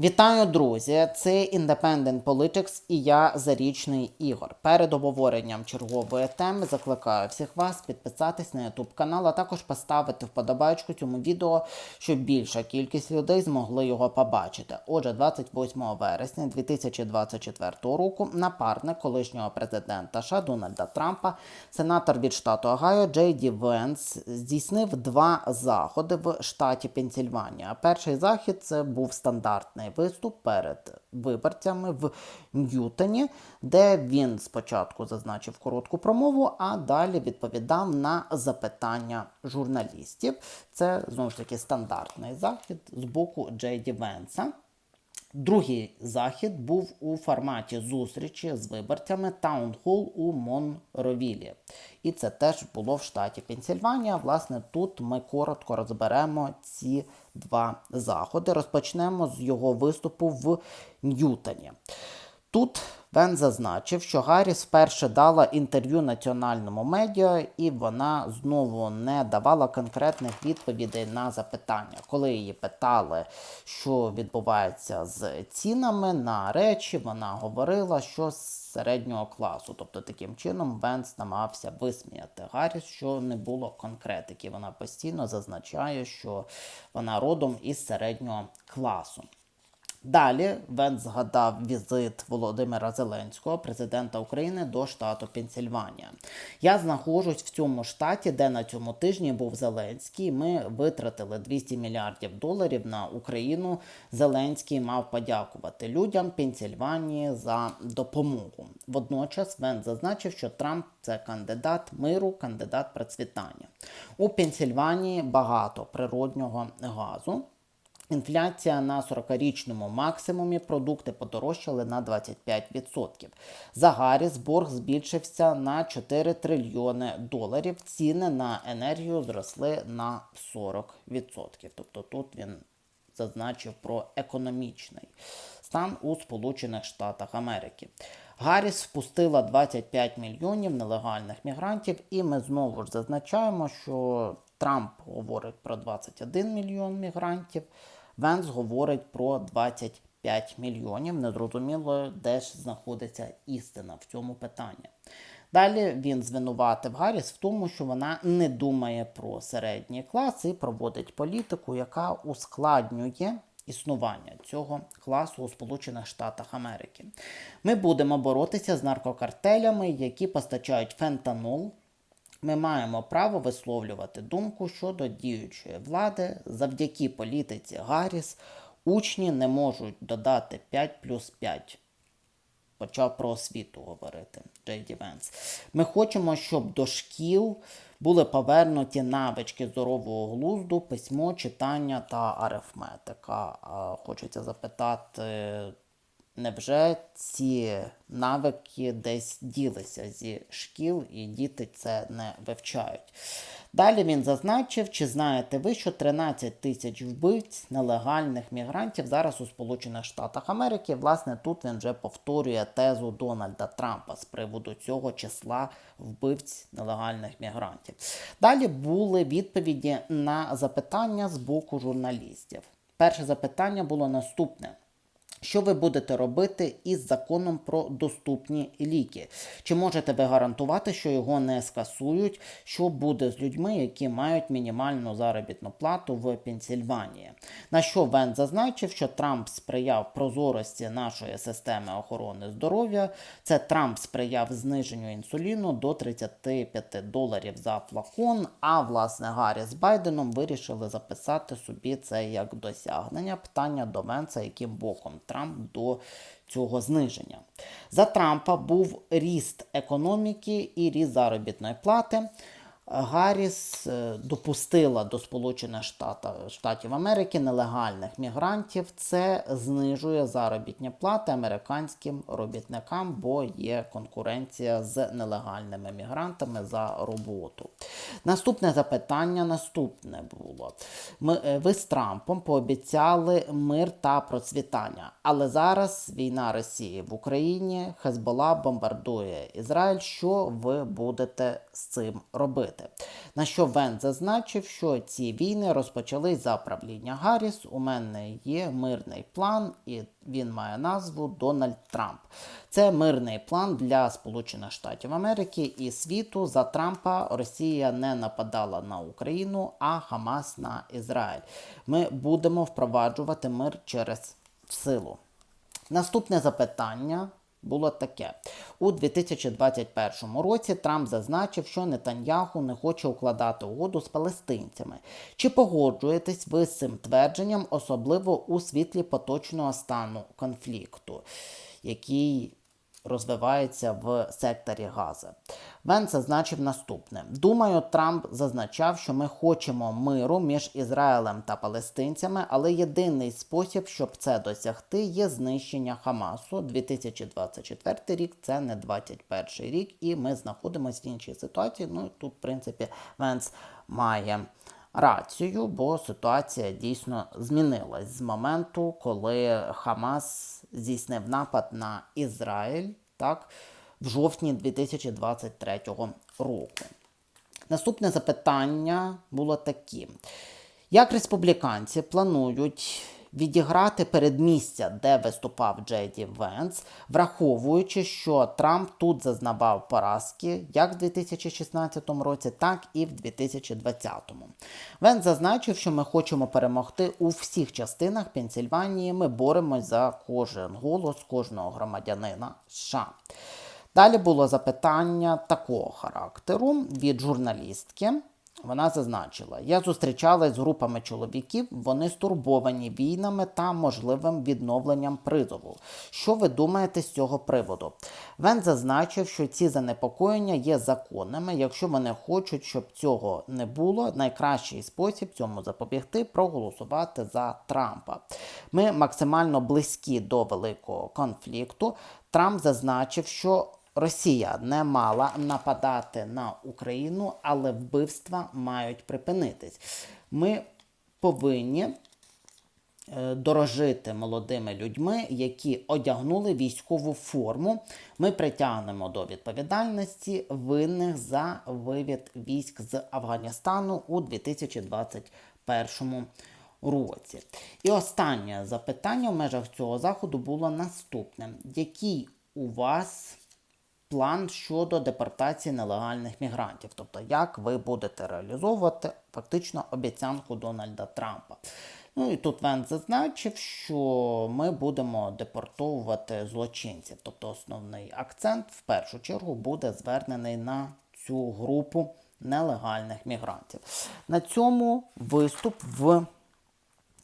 Вітаю, друзі! Це Independent Politics і я Зарічний Ігор. Перед обговоренням чергової теми закликаю всіх вас підписатись на YouTube канал, а також поставити вподобайку цьому відео, щоб більша кількість людей змогли його побачити. Отже, 28 вересня 2024 року напарник колишнього президента США Дональда Трампа, сенатор від штату Огайо Джей Ді Венс здійснив два заходи в штаті Пенсільванія. Перший захід це був стандартний виступ перед виборцями в Ньютоні, де він спочатку зазначив коротку промову, а далі відповідав на запитання журналістів. Це знову ж таки стандартний захід з боку Джейді Венса. Другий захід був у форматі зустрічі з виборцями таунхол у Монровілі. І це теж було в штаті Пенсільванія. Власне, тут ми коротко розберемо ці два заходи. Розпочнемо з його виступу в Ньютоні. Тут Вен зазначив, що Гарріс вперше дала інтерв'ю національному медіа, і вона знову не давала конкретних відповідей на запитання. Коли її питали, що відбувається з цінами на речі, вона говорила, що з середнього класу. Тобто таким чином Венс намагався висміяти Гарріс, що не було конкретики. Вона постійно зазначає, що вона родом із середнього класу. Далі Вен згадав візит Володимира Зеленського, президента України, до штату Пенсільванія. Я знаходжусь в цьому штаті, де на цьому тижні був Зеленський. Ми витратили 200 мільярдів доларів на Україну. Зеленський мав подякувати людям Пенсільванії за допомогу. Водночас Вен зазначив, що Трамп це кандидат миру, кандидат процвітання. У Пенсільванії багато природнього газу. Інфляція на 40-річному максимумі продукти подорожчали на 25%. За Гарріс борг збільшився на 4 трильйони доларів. Ціни на енергію зросли на 40%. Тобто тут він зазначив про економічний стан у Сполучених Штатах Америки. Гарріс впустила 25 мільйонів нелегальних мігрантів, і ми знову ж зазначаємо, що Трамп говорить про 21 мільйон мігрантів. Венс говорить про 25 мільйонів. Незрозуміло, де ж знаходиться істина в цьому питанні. Далі він звинуватив Гарріс в тому, що вона не думає про середній клас і проводить політику, яка ускладнює існування цього класу у Сполучених Штатах Америки. Ми будемо боротися з наркокартелями, які постачають фентанол. Ми маємо право висловлювати думку щодо діючої влади. Завдяки політиці Гарріс учні не можуть додати 5 плюс 5. Почав про освіту говорити Джей Ді Венс. Ми хочемо, щоб до шкіл були повернуті навички здорового глузду, письмо, читання та арифметика. Хочеться запитати, невже ці навики десь ділися зі шкіл і діти це не вивчають? Далі він зазначив, чи знаєте ви, що 13 тисяч вбивць нелегальних мігрантів зараз у Сполучених Штатах Америки. Власне, тут він вже повторює тезу Дональда Трампа з приводу цього числа вбивць нелегальних мігрантів. Далі були відповіді на запитання з боку журналістів. Перше запитання було наступне. Що ви будете робити із законом про доступні ліки? Чи можете ви гарантувати, що його не скасують? Що буде з людьми, які мають мінімальну заробітну плату в Пенсільванії? На що Вен зазначив, що Трамп сприяв прозорості нашої системи охорони здоров'я. Це Трамп сприяв зниженню інсуліну до 35 доларів за флакон. А власне Гаррі з Байденом вирішили записати собі це як досягнення. Питання до Венса, яким боком Трамп до цього зниження. За Трампа був ріст економіки і ріст заробітної плати. Гарріс е, допустила до Сполучених Штатів, Америки нелегальних мігрантів. Це знижує заробітні плати американським робітникам, бо є конкуренція з нелегальними мігрантами за роботу. Наступне запитання наступне було. Ми, е, ви з Трампом пообіцяли мир та процвітання, але зараз війна Росії в Україні, Хезбола бомбардує Ізраїль. Що ви будете з цим робити. На що Вен зазначив, що ці війни розпочались за правління Гарріс. У мене є мирний план, і він має назву Дональд Трамп. Це мирний план для Сполучених Штатів Америки і світу. За Трампа Росія не нападала на Україну, а Хамас на Ізраїль. Ми будемо впроваджувати мир через силу. Наступне запитання було таке: у 2021 році Трамп зазначив, що Нетаньяху не хоче укладати угоду з палестинцями. Чи погоджуєтесь ви з цим твердженням, особливо у світлі поточного стану конфлікту, який розвивається в секторі Гази. Вен зазначив наступне: Думаю, Трамп зазначав, що ми хочемо миру між Ізраїлем та палестинцями, але єдиний спосіб, щоб це досягти, є знищення Хамасу. 2024 рік це не 21 рік, і ми знаходимося в іншій ситуації. Ну тут, в принципі, Венс має. Рацію, бо ситуація дійсно змінилась з моменту, коли Хамас здійснив напад на Ізраїль так, в жовтні 2023 року. Наступне запитання було таке: як республіканці планують відіграти передмістя, де виступав Джей Ді Венс, враховуючи, що Трамп тут зазнавав поразки як в 2016 році, так і в 2020. Венс зазначив, що ми хочемо перемогти у всіх частинах Пенсільванії. Ми боремось за кожен голос кожного громадянина США. Далі було запитання такого характеру від журналістки. Вона зазначила: я зустрічалась з групами чоловіків, вони стурбовані війнами та можливим відновленням призову. Що ви думаєте з цього приводу? Вен зазначив, що ці занепокоєння є законними. Якщо вони хочуть, щоб цього не було, найкращий спосіб цьому запобігти проголосувати за Трампа. Ми максимально близькі до великого конфлікту. Трамп зазначив, що Росія не мала нападати на Україну, але вбивства мають припинитись. Ми повинні е, дорожити молодими людьми, які одягнули військову форму. Ми притягнемо до відповідальності винних за вивід військ з Афганістану у 2021 році. І останнє запитання в межах цього заходу було наступне: який у вас план щодо депортації нелегальних мігрантів, тобто як ви будете реалізовувати фактично обіцянку Дональда Трампа. Ну і тут Вен зазначив, що ми будемо депортовувати злочинців. Тобто основний акцент в першу чергу буде звернений на цю групу нелегальних мігрантів. На цьому виступ в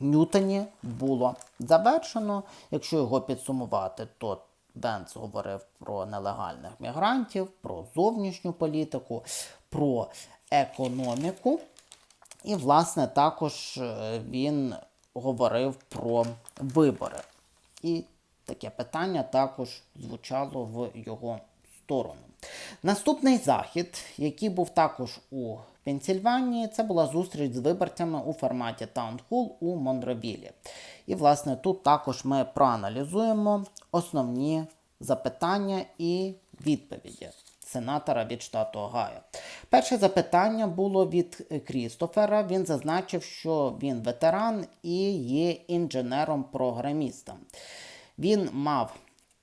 Ньютоні було завершено. Якщо його підсумувати, то Бенц говорив про нелегальних мігрантів, про зовнішню політику, про економіку. І, власне, також е, він говорив про вибори. І таке питання також звучало в його сторону. Наступний захід, який був також у Пенсільванії, це була зустріч з виборцями у форматі таунхол у Монровілі. І, власне, тут також ми проаналізуємо основні запитання і відповіді сенатора від штату Огайо. Перше запитання було від Крістофера. Він зазначив, що він ветеран і є інженером-програмістом. Він мав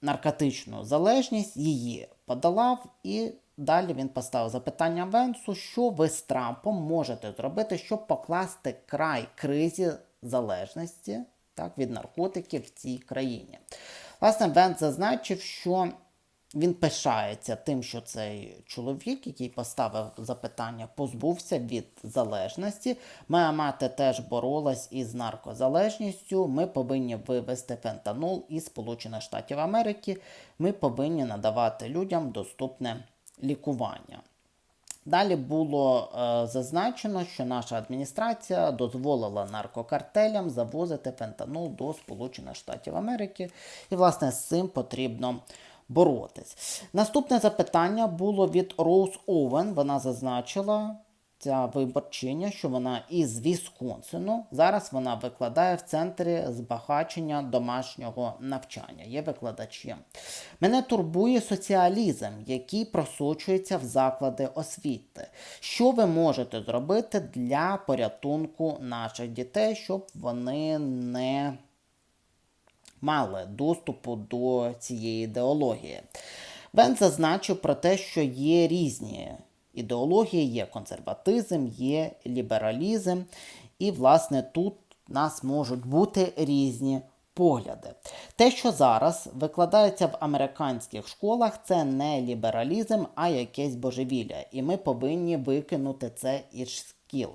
наркотичну залежність, її подолав, і далі він поставив запитання Венсу, що ви з Трампом можете зробити, щоб покласти край кризі залежності так, від наркотиків в цій країні. Власне, Венс зазначив, що він пишається тим, що цей чоловік, який поставив запитання, позбувся від залежності. Моя мати теж боролась із наркозалежністю. Ми повинні вивести фентанол із Сполучених Штатів Америки. Ми повинні надавати людям доступне лікування. Далі було е, зазначено, що наша адміністрація дозволила наркокартелям завозити фентанол до Сполучених Штатів Америки, і, власне, з цим потрібно боротись. Наступне запитання було від Роуз Овен. Вона зазначила, ця виборчиня, що вона із Вісконсину. Зараз вона викладає в центрі збагачення домашнього навчання. Є викладачем. Мене турбує соціалізм, який просочується в заклади освіти. Що ви можете зробити для порятунку наших дітей, щоб вони не мали доступу до цієї ідеології. Вен зазначив про те, що є різні ідеології, є консерватизм, є лібералізм, і, власне, тут у нас можуть бути різні погляди. Те, що зараз викладається в американських школах, це не лібералізм, а якесь божевілля. І ми повинні викинути це із шкіл.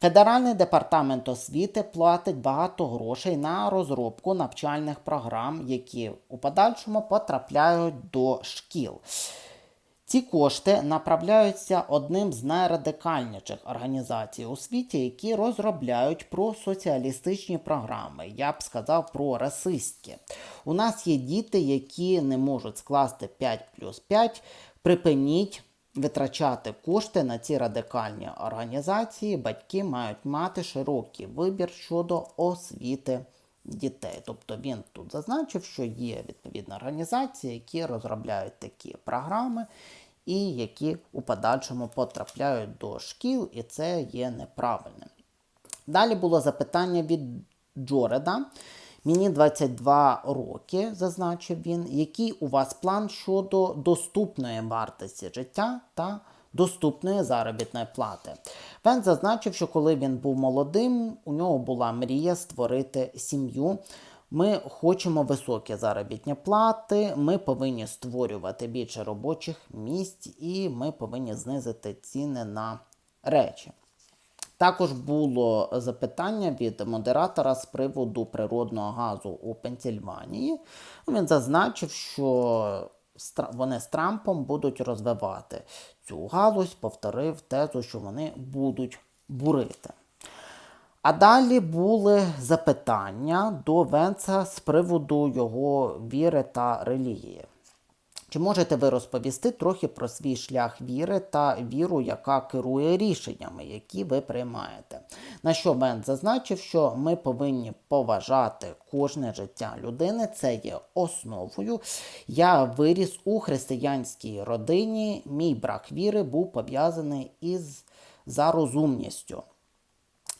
Федеральний департамент освіти платить багато грошей на розробку навчальних програм, які у подальшому потрапляють до шкіл. Ці кошти направляються одним з найрадикальніших організацій у світі, які розробляють про соціалістичні програми. Я б сказав про расистські. У нас є діти, які не можуть скласти 5 плюс 5. Припиніть витрачати кошти на ці радикальні організації. Батьки мають мати широкий вибір щодо освіти дітей. Тобто він тут зазначив, що є відповідні організації, які розробляють такі програми і які у подальшому потрапляють до шкіл, і це є неправильним. Далі було запитання від Джореда. Мені 22 роки, зазначив він. Який у вас план щодо доступної вартості життя та доступної заробітної плати? Він зазначив, що коли він був молодим, у нього була мрія створити сім'ю. Ми хочемо високі заробітні плати, ми повинні створювати більше робочих місць і ми повинні знизити ціни на речі. Також було запитання від модератора з приводу природного газу у Пенсільванії. Він зазначив, що вони з Трампом будуть розвивати цю галузь, повторив тезу, що вони будуть бурити. А далі були запитання до Венца з приводу його віри та релігії. Чи можете ви розповісти трохи про свій шлях віри та віру, яка керує рішеннями, які ви приймаєте? На що Вен зазначив, що ми повинні поважати кожне життя людини, це є основою. Я виріс у християнській родині, мій брак віри був пов'язаний із зарозумністю.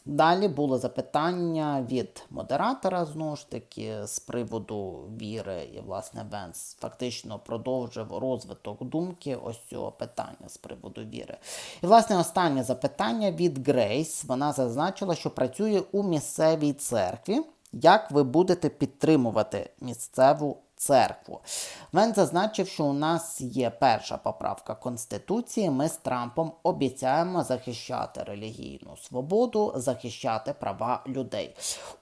Далі було запитання від модератора, знову ж таки, з приводу віри, і, власне, Венс фактично продовжив розвиток думки ось цього питання з приводу віри. І, власне, останнє запитання від Грейс. Вона зазначила, що працює у місцевій церкві. Як ви будете підтримувати місцеву церкву. Він зазначив, що у нас є перша поправка Конституції. Ми з Трампом обіцяємо захищати релігійну свободу, захищати права людей.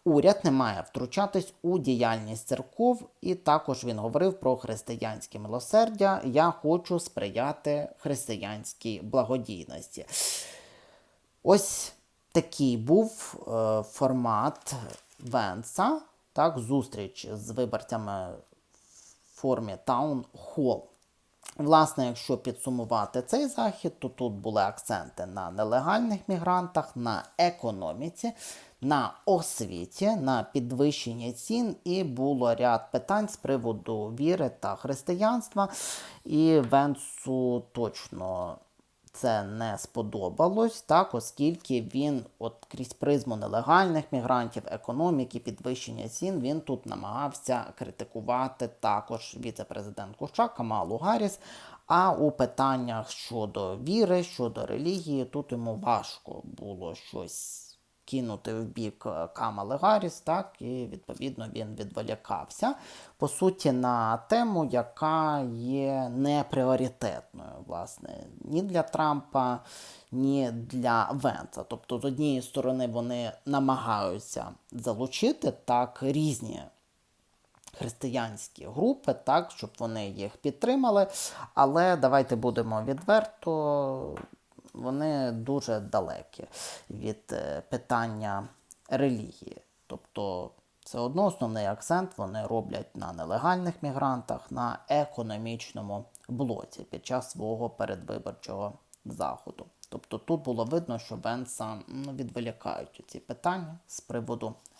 Уряд не має втручатись у діяльність церков, і також він говорив про християнське милосердя. Я хочу сприяти християнській благодійності. Ось такий був е, формат Венса. Так, зустріч з виборцями формі Town Hall. Власне, якщо підсумувати цей захід, то тут були акценти на нелегальних мігрантах, на економіці, на освіті, на підвищенні цін, і було ряд питань з приводу віри та християнства. І Венсу точно це не сподобалось, так, оскільки він, от крізь призму нелегальних мігрантів, економіки, підвищення цін, він тут намагався критикувати також віце-президентку США Камалу Гарріс. А у питаннях щодо віри, щодо релігії, тут йому важко було щось кинути в бік е, Камали Гарріс, так, і відповідно він відволікався, по суті, на тему, яка є непріоритетною, власне, ні для Трампа, ні для Венца. Тобто, з однієї сторони, вони намагаються залучити так різні. Християнські групи, так, щоб вони їх підтримали. Але давайте будемо відверто, вони дуже далекі від е, питання релігії. Тобто, все одно основний акцент вони роблять на нелегальних мігрантах, на економічному блоці під час свого передвиборчого заходу. Тобто тут було видно, що Бенса ну, відволікають ці питання з приводу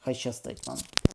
Хай щастить вам!